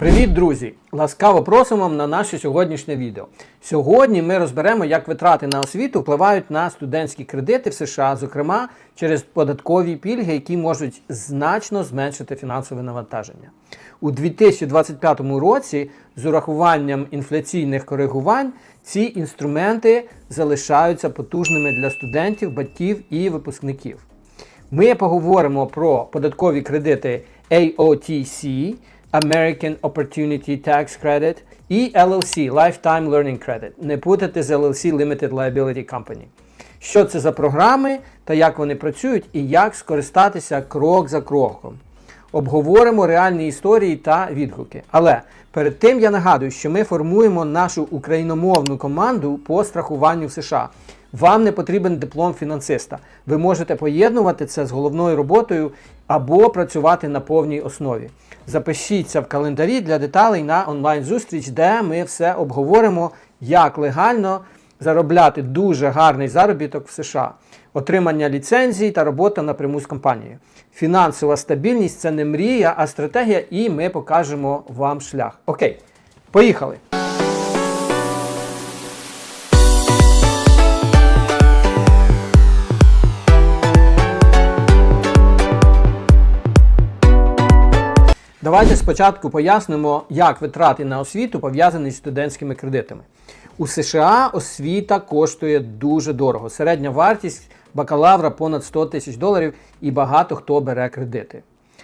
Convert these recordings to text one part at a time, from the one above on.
Привіт, друзі! Ласкаво просимо на наше сьогоднішнє відео. Сьогодні ми розберемо, як витрати на освіту впливають на студентські кредити в США, зокрема через податкові пільги, які можуть значно зменшити фінансове навантаження. У 2025 році з урахуванням інфляційних коригувань ці інструменти залишаються потужними для студентів, батьків і випускників. Ми поговоримо про податкові кредити AOTC, American Opportunity Tax Credit і LLC Lifetime Learning Credit. Не путати з LLC Limited Liability Company. Що це за програми та як вони працюють, і як скористатися крок за кроком. Обговоримо реальні історії та відгуки. Але перед тим я нагадую, що ми формуємо нашу україномовну команду по страхуванню в США. Вам не потрібен диплом фінансиста. Ви можете поєднувати це з головною роботою або працювати на повній основі. Запишіться в календарі для деталей на онлайн-зустріч, де ми все обговоримо, як легально заробляти дуже гарний заробіток в США, отримання ліцензій та робота напряму з компанією. Фінансова стабільність це не мрія, а стратегія, і ми покажемо вам шлях. Окей, поїхали! Давайте спочатку пояснимо, як витрати на освіту пов'язані з студентськими кредитами. У США освіта коштує дуже дорого. Середня вартість бакалавра понад 100 тисяч доларів і багато хто бере кредити.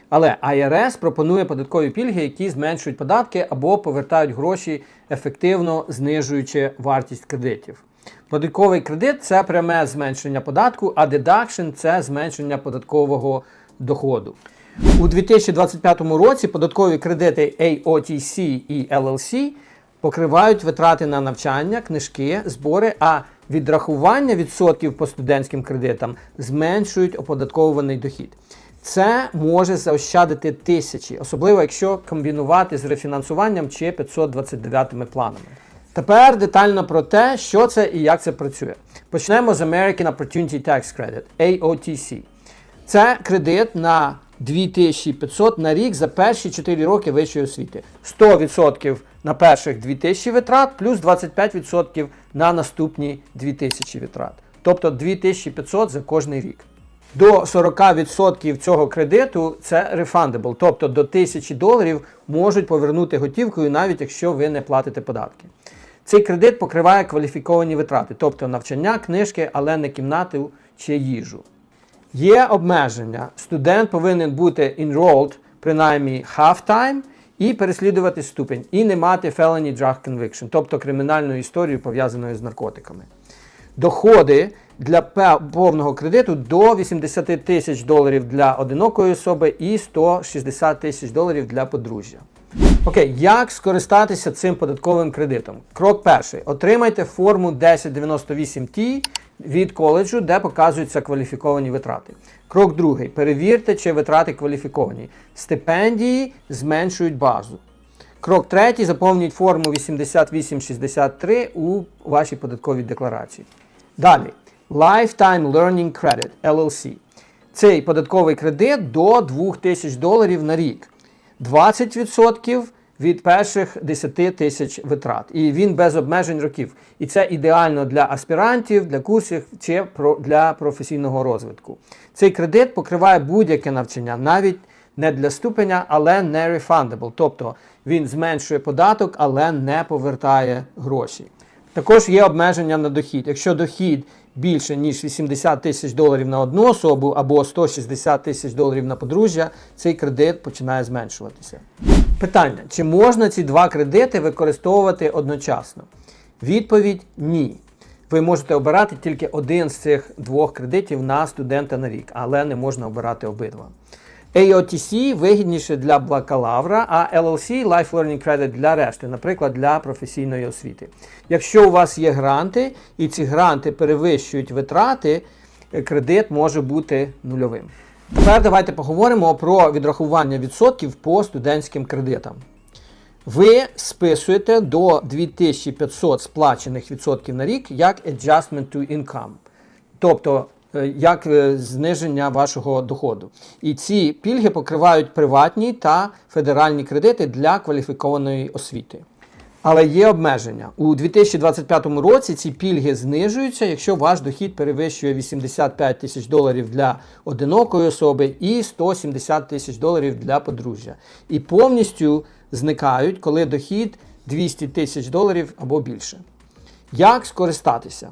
Але IRS пропонує податкові пільги, які зменшують податки або повертають гроші, ефективно знижуючи вартість кредитів. Податковий кредит це пряме зменшення податку, а дедакшн це зменшення податкового доходу. У 2025 році податкові кредити AOTC і LLC покривають витрати на навчання, книжки, збори, а відрахування відсотків по студентським кредитам зменшують оподатковуваний дохід. Це може заощадити тисячі, особливо якщо комбінувати з рефінансуванням чи 529 планами. Тепер детально про те, що це і як це працює. Почнемо з American Opportunity Tax Credit AOTC. Це кредит на 2500 на рік за перші 4 роки вищої освіти. 100% на перших 2000 витрат, плюс 25% на наступні 2000 витрат. Тобто 2500 за кожний рік. До 40% цього кредиту це refundable, тобто до 1000 доларів можуть повернути готівкою, навіть якщо ви не платите податки. Цей кредит покриває кваліфіковані витрати, тобто навчання, книжки, але не кімнату чи їжу. Є обмеження. Студент повинен бути enrolled принаймні half-time і переслідувати ступень, і не мати felony drug conviction, тобто кримінальну історію пов'язану з наркотиками. Доходи для повного кредиту до 80 тисяч доларів для одинокої особи і 160 тисяч доларів для подружжя. Окей, як скористатися цим податковим кредитом? Крок перший. Отримайте форму 1098T від коледжу, де показуються кваліфіковані витрати. Крок другий. Перевірте, чи витрати кваліфіковані. Стипендії зменшують базу. Крок третій. Заповніть форму 8863 у вашій податковій декларації. Далі. Lifetime Learning Credit LLC. Цей податковий кредит до 2000 доларів на рік. 20% від перших 10 тисяч витрат. І він без обмежень років. І це ідеально для аспірантів, для курсів чи для професійного розвитку. Цей кредит покриває будь-яке навчання, навіть не для ступеня, але не refundable. Тобто він зменшує податок, але не повертає гроші. Також є обмеження на дохід. Якщо дохід більше, ніж 80 тисяч доларів на одну особу або 160 тисяч доларів на подружжя, цей кредит починає зменшуватися. Питання: чи можна ці два кредити використовувати одночасно? Відповідь ні. Ви можете обирати тільки один з цих двох кредитів на студента на рік, але не можна обирати обидва. AOTC вигідніше для бакалавра, а LLC Life Learning Credit для решти, наприклад, для професійної освіти. Якщо у вас є гранти і ці гранти перевищують витрати, кредит може бути нульовим. Тепер давайте поговоримо про відрахування відсотків по студентським кредитам. Ви списуєте до 2500 сплачених відсотків на рік як adjustment to income. Тобто е, як е, зниження вашого доходу. І ці пільги покривають приватні та федеральні кредити для кваліфікованої освіти. Але є обмеження. У 2025 році ці пільги знижуються, якщо ваш дохід перевищує 85 тисяч доларів для одинокої особи і 170 тисяч доларів для подружжя. І повністю зникають, коли дохід 200 тисяч доларів або більше. Як скористатися?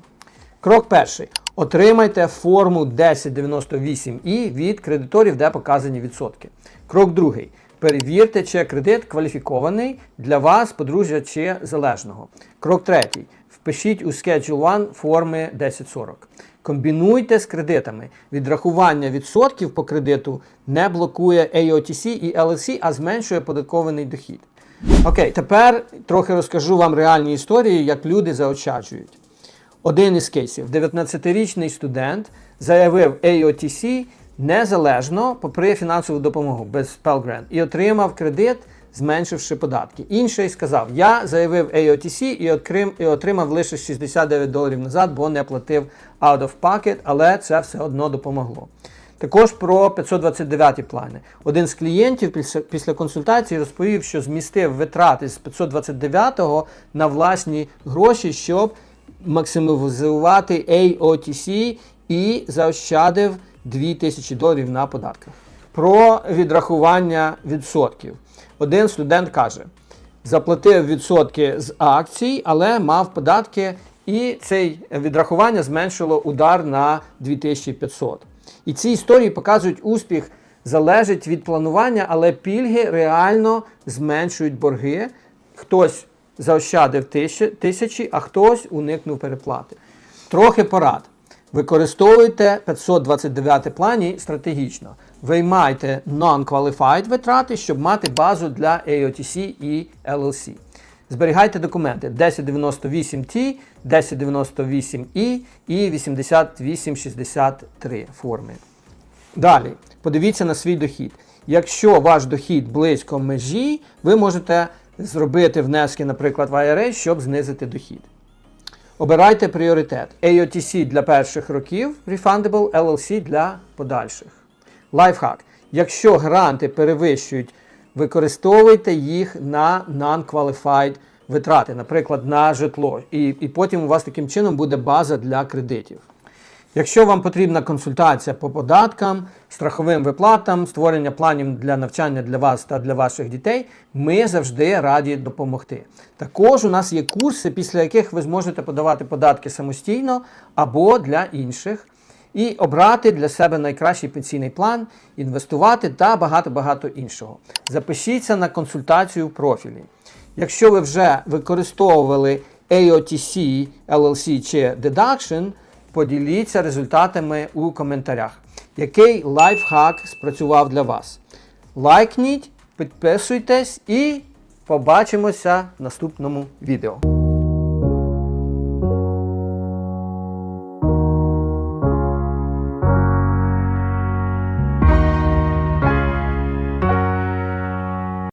Крок перший. Отримайте форму 1098І від кредиторів, де показані відсотки. Крок другий. Перевірте, чи кредит кваліфікований для вас, подружжя чи залежного. Крок третій. Впишіть у Schedule 1 форми 1040. Комбінуйте з кредитами. Відрахування відсотків по кредиту не блокує AOTC і LLC, а зменшує податкований дохід. Окей, тепер трохи розкажу вам реальні історії, як люди заощаджують. Один із кейсів: 19-річний студент заявив AOTC незалежно попри фінансову допомогу без Pell Grant і отримав кредит, зменшивши податки. Інший сказав: Я заявив AOTC і, отримав лише 69 доларів назад, бо не платив out of pocket, але це все одно допомогло. Також про 529 ті плани. Один з клієнтів після консультації розповів, що змістив витрати з 529-го на власні гроші, щоб максимізувати AOTC і заощадив 2000 доларів на податках. Про відрахування відсотків. Один студент каже: заплатив відсотки з акцій, але мав податки, і це відрахування зменшило удар на 2500. І ці історії показують успіх залежить від планування, але пільги реально зменшують борги. Хтось заощадив тисячі, а хтось уникнув переплати. Трохи порад. Використовуйте 529 плані стратегічно. Виймайте non-qualified витрати, щоб мати базу для AOTC і LLC. Зберігайте документи 1098T, 1098E і 8863 форми. Далі, подивіться на свій дохід. Якщо ваш дохід близько межі, ви можете зробити внески, наприклад, в IRA, щоб знизити дохід. Обирайте пріоритет. AOTC для перших років, Refundable, LLC для подальших. Лайфхак. Якщо гранти перевищують, використовуйте їх на non-qualified витрати, наприклад, на житло. І, і потім у вас таким чином буде база для кредитів. Якщо вам потрібна консультація по податкам, страховим виплатам, створення планів для навчання для вас та для ваших дітей, ми завжди раді допомогти. Також у нас є курси, після яких ви зможете подавати податки самостійно або для інших, і обрати для себе найкращий пенсійний план, інвестувати та багато-багато іншого. Запишіться на консультацію в профілі. Якщо ви вже використовували AOTC, LLC чи Deduction, поділіться результатами у коментарях. Який лайфхак спрацював для вас? Лайкніть, підписуйтесь і побачимося в наступному відео.